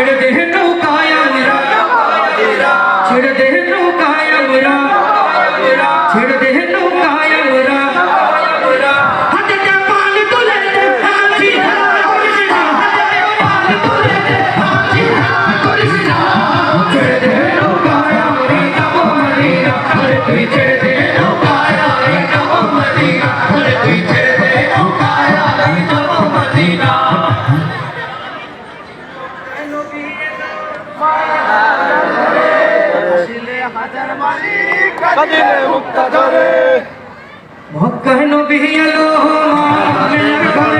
ছেড়ে দেহে কায়া আমরা ছেড়ে দেহে নৌকায় আমরা ছেড়ে দেহে মক্কায় নবী আলো মায়ের ঘরে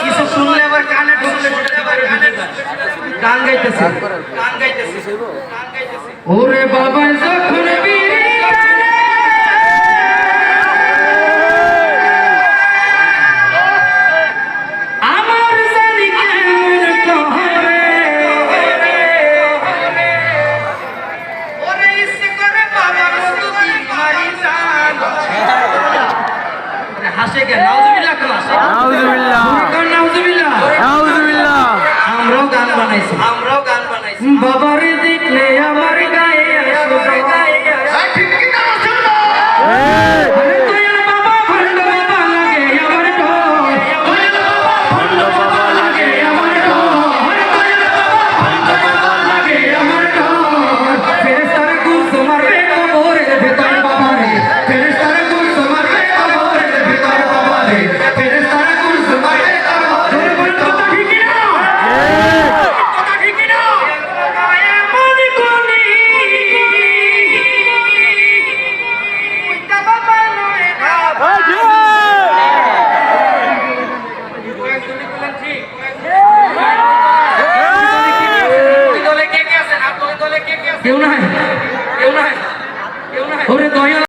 কিছু শুনলে আবার কানে ঢুকলে গান গাইতেছে। গান গাইতেছে। ওরে বাবা আসে বাবারে 给我来